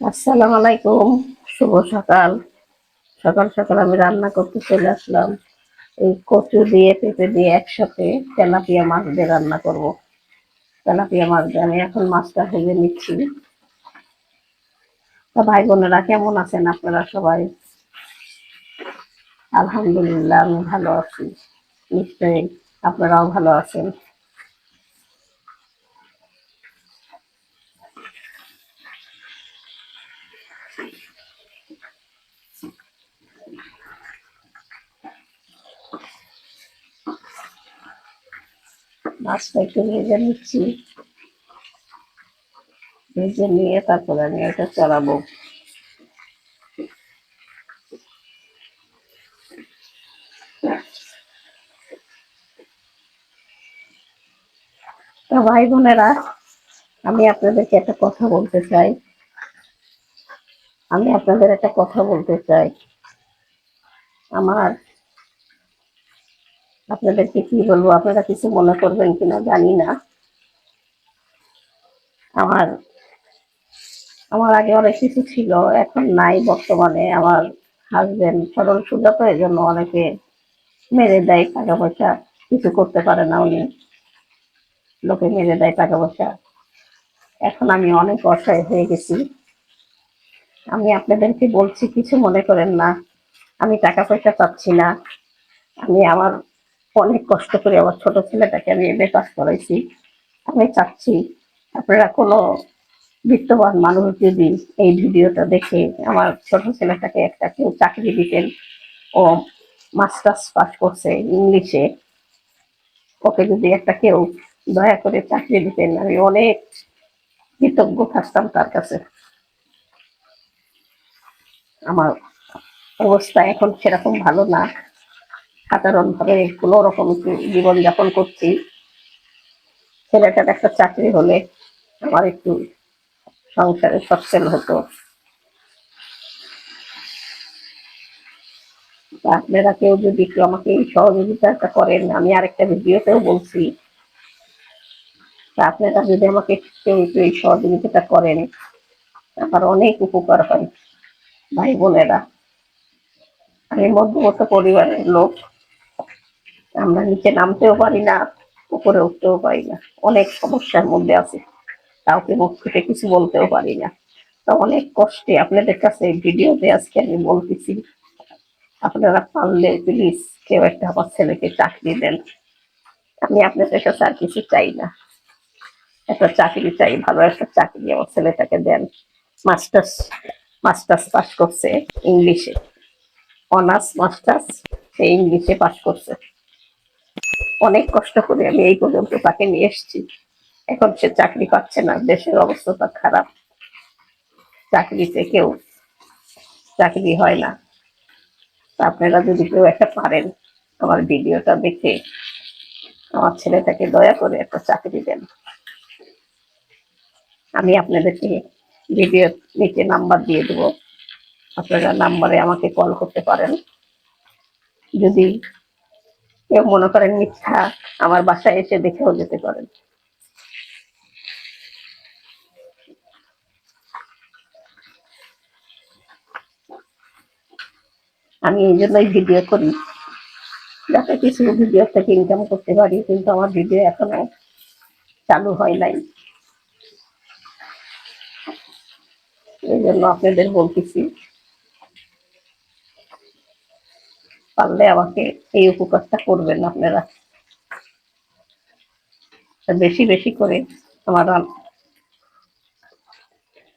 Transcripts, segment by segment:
আসসালামু আলাইকুম, শুভ সকাল। সকাল সকাল আমি রান্না করতে চলে আসলাম। এই কচু দিয়ে, পেঁপে দিয়ে একসাথে তেলাপিয়া মাছ দিয়ে রান্না করব। তেলাপিয়া মাছ দিয়ে আমি এখন মাছটা ভেজে নিচ্ছি। তা ভাই বোনেরা কেমন আছেন আপনারা সবাই? আলহামদুলিল্লাহ, আমি ভালো আছি। নিশ্চয়ই আপনারাও ভালো আছেন। মাছটা একটু ভেজে নিচ্ছি। ভেজে নিয়ে তারপরে আমি এটা চড়াবো তো ভাই বোনেরা, আমি আপনাদেরকে একটা কথা বলতে চাই। আমি আপনাদের একটা কথা বলতে চাই। আমার আপনাদেরকে কি বলব? আপনারা কিছু মনে করবেন কিনা জানি না। আমার আমার আগে অনেক কিছু ছিল, এখন নাই বর্তমানে। আমার হাজবেন্ড সরল সুজা তো এই জন্য অনেকে মেরে দেয় টাকা পয়সা। কিছু করতে পারে না উনি। লোকে মেরে দেয় টাকা পয়সা। এখন আমি অনেক অসহায় হয়ে গেছি। আমি আপনাদেরকে বলছি, কিছু মনে করেন না। আমি টাকা পয়সা পাচ্ছি না। আমি আমার অনেক কষ্ট করে আমার ছোট ছেলেটাকে আমি এমএ পাস করাইছি। আমি চাচ্ছি আপনারা কোনো বিত্তবান মানুষ যদি এই ভিডিওটা দেখে আমার ছোট ছেলেটাকে একটা কেউ চাকরি দিতেন ও মাস্টার্স পাস করছে ইংলিশে, ওকে যদি একটা কেউ দয়া করে চাকরি দিতেন, আমি অনেক কৃতজ্ঞ থাকতাম তার কাছে। আমার অবস্থা এখন সেরকম ভালো না। সাধারণ ভাবে কোনো রকম জীবন যাপন করছি। ছেলেটার একটা চাকরি হলে আমার একটু সংসারে সচ্ছল হতো। আপনারা কেউ যদি একটু আমাকে এই সহযোগিতাটা করেন, আমি আরেকটা ভিডিওতেও বলছি। আপনারা যদি আমাকে কেউ একটু এই সহযোগিতাটা করেন, আমার অনেক উপকার হয় ভাই বোনেরা। আমি মধ্যবর্ত পরিবারের লোক। আমরা নিচে নামতেও পারি না, উপরে উঠতেও পারি না। অনেক সমস্যার মধ্যে আছে, কাউকে মুখ থেকে কিছু বলতেও পারি না। তো অনেক কষ্টে আপনাদের কাছে ভিডিওতে আজকে আমি বলতেছি, আপনারা পারলে প্লিজ কেউ একটা আমার ছেলেকে চাকরি দেন। আমি আপনাদের কাছে আর কিছু চাই না। একটা চাকরি চাই, ভালো একটা চাকরি আমার ছেলেটাকে দেন। মাস্টার্স মাস্টার্স পাস করছে ইংলিশে। অনার্স, মাস্টার্স, সে ইংলিশে পাস করছে। অনেক কষ্ট করে আমি এই পর্যন্ত তাকে নিয়ে এসেছি। এখন সে চাকরি পাচ্ছে না, দেশের অবস্থা খারাপ। চাকরিতে কেউ চাকরি হয় না। আপনারা যদি কেউ একটা পারেন আমার ভিডিওটা দেখে, আমার ছেলেটাকে দয়া করে একটা চাকরি দেন। আমি আপনাদেরকে ভিডিও নিচে নাম্বার দিয়ে দেবো। আপনারা নাম্বারে আমাকে কল করতে পারেন। যদি কেউ মনে করেন মিথ্যা, আমার বাসায় এসে দেখেও যেতে পারেন। আমি এই জন্যই ভিডিও করি। যাতে কিছু ভিডিও থেকে ইনকাম করতে পারি, কিন্তু আমার ভিডিও এখনও চালু হয় নাই। এই জন্য আপনাদের বলতেছি পারলে আমাকে এই উপকারটা করবেন আপনারা। বেশি বেশি করে আমার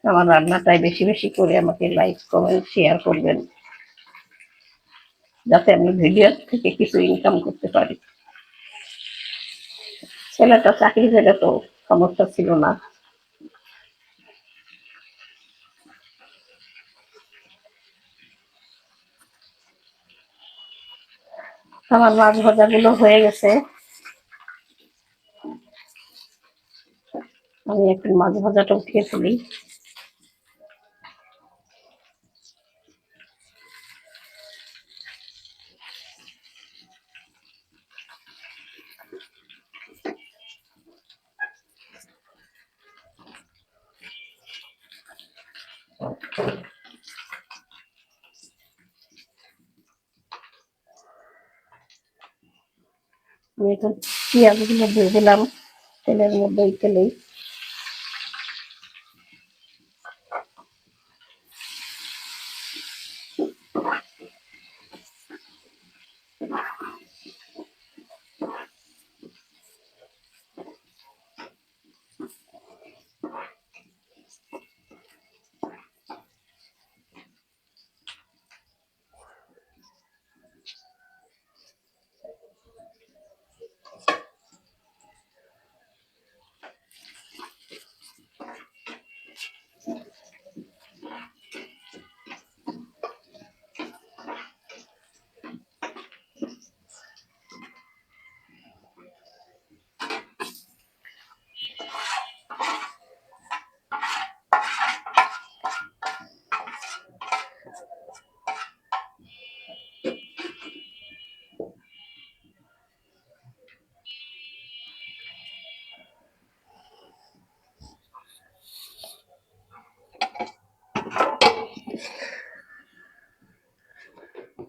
আমার রান্নাটাই বেশি বেশি করে আমাকে লাইক কমেন্ট শেয়ার করবেন। যাতে আমি ভিডিও থেকে কিছু ইনকাম করতে পারি। ছেলেটা চাকরি পেলে তো সমস্যা ছিল না। আমার মাছ ভাজাগুলো হয়ে গেছে। আমি একটু মাছ ভাজাটা উঠিয়ে ফেলি। আমি এখন পেঁয়াজগুলো দিয়ে দিলাম তেলের মধ্যে ওই তেলেই।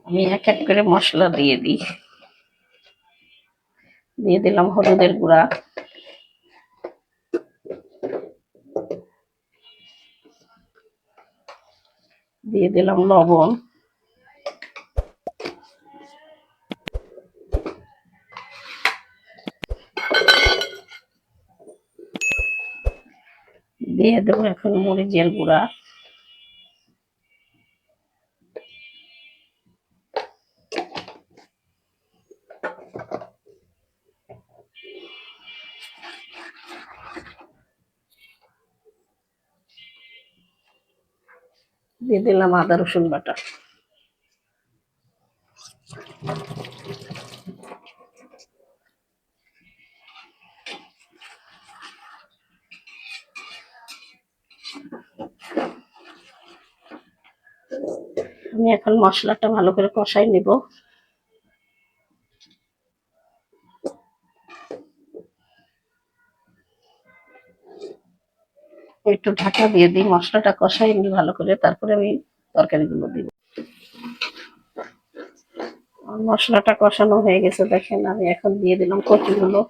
আমি এক এক করে মশলা দিয়ে দিই। দিয়ে দিলাম হলুদের গুঁড়া। দিয়ে দিলাম লবণ। দিয়ে দেবো এখন মরিচের গুঁড়া। দিয়ে দিলাম আদা রসুন বাটা। আমি এখন মশলাটা ভালো করে কষাই নিব। একটু ঢাকা দিয়ে দিই, মশলাটা কষাই নি ভালো করে, তারপরে আমি তরকারিগুলো দিব। মশলাটা কষানো হয়ে গেছে, দেখেন আমি এখন দিয়ে দিলাম কচুগুলো।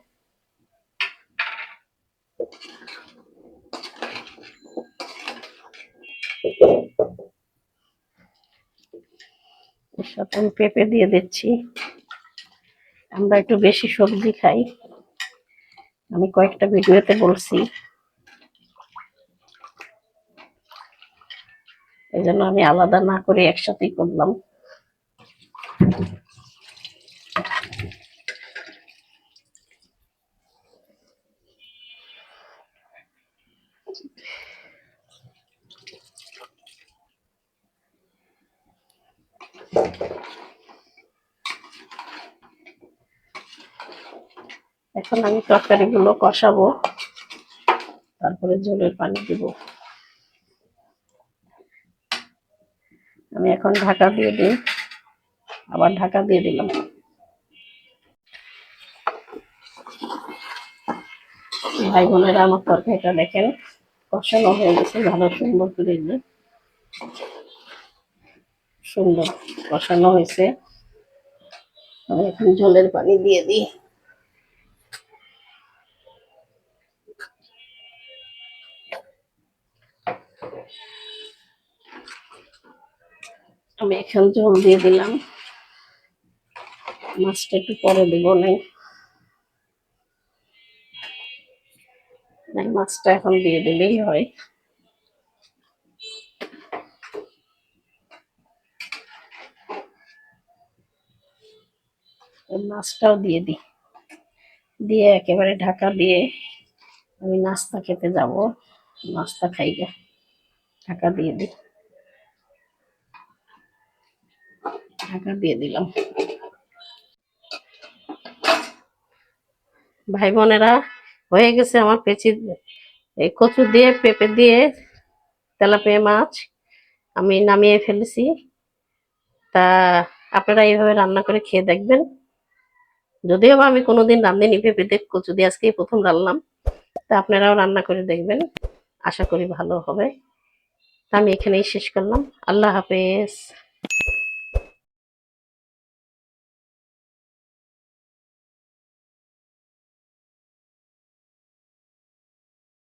সাথে আমি পেঁপে দিয়ে দিচ্ছি। আমরা একটু বেশি সবজি খাই। আমি কয়েকটা ভিডিওতে বলছি। এই জন্য আমি আলাদা না করে একসাথেই করলাম। এখন আমি তরকারিগুলো কষাবো, তারপরে ঝোলের পানি দিব আমি এখন ঢাকা দিয়ে দিই। আবার ঢাকা দিয়ে দিলাম। ভাই বোনেরা আমার তরকারিটা দেখেন, কষানো হয়ে গেছে, ভালো সুন্দর করে যে সুন্দর কষানো হয়েছে। আমি এখন জলের পানি দিয়ে দিই। আমি এখন জল দিয়ে দিলাম। মাছটা একটু পরে দিব নাই। মাছটা এখন দিয়ে দিলেই হয়। মাছটাও দিয়ে দিই। দিয়ে একেবারে ঢাকা দিয়ে আমি নাস্তা খেতে যাব। নাস্তা খাইগা ঢাকা দিয়ে দিই। ঢাকা দিয়ে দিলাম। ভাই বোনেরা, হয়ে গেছে আমার পেঁচি এই কচু দিয়ে, পেঁপে দিয়ে তেলাপিয়া মাছ আমি নামিয়ে ফেলেছি। তা আপনারা এইভাবে রান্না করে খেয়ে দেখবেন। যদিও বা আমি কোনোদিন রান্ধিনি পেঁপে দিয়ে কচু দিয়ে আজকেই প্রথম রান্নাম। তা আপনারাও রান্না করে দেখবেন। আশা করি ভালো হবে। তা আমি এখানেই শেষ করলাম। আল্লাহ হাফেজ।